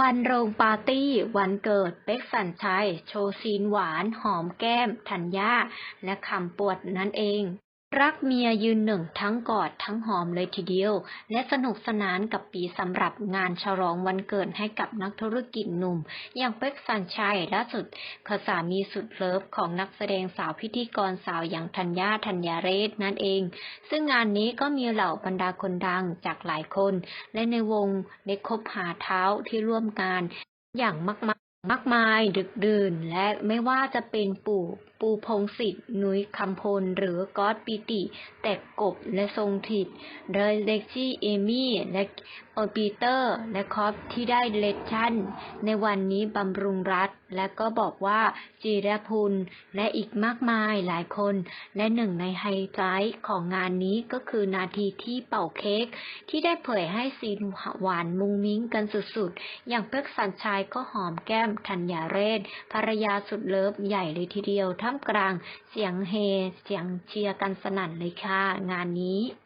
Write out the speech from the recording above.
วันโรงปาร์ตี้ วันเกิด เป๊กสันชัย โชว์ซีนหวาน หอมแก้ม ธัญญา และคำปวดนั่นเอง รักเมียยืนหนึ่งทั้งกอดทั้งหอมเลยทีเดียว และสนุกสนานกับปีสำหรับงานฉลองวันเกิดให้กับนักธุรกิจหนุ่ม อย่างเป็กสัญชัยล่าสุดเขสามีสุดเลิฟของนักแสดงสาวพิธีกรสาวอย่างธัญญาธัญญาเรศนั่นเอง ซึ่งงานนี้ก็มีเหล่าบรรดาคนดังจากหลายคน และในวงได้คบหาเท้าที่ร่วมงานอย่างมาก มากมายดึกดื่น และไม่ว่าจะเป็นปู่ปูพงศิษฐ์นุ้ยคำพล หรือก๊อตปิติ แต่กบและทรงถิดเดยเล็กซี่เอมี่ และโอปีเตอร์ และคอปที่ได้เลคชั่น ในวันนี้บำรุงรัฐ และก็บอกว่าจีรพุล และอีกมากมายหลายคน และหนึ่งในไฮไลท์ของงานนี้ก็คือนาทีที่เป่าเค้ก ที่ได้เผยให้ซีนหวานมุงมิ้งกันสุดๆ อย่างเป็กสัญชัยก็หอมแก้มธัญญาเรศภรรยาสุดเลิฟใหญ่เลยทีเดียวท่ามกลางเสียงเฮ เสียงเชียร์กันสนั่นเลยค่ะ งานนี้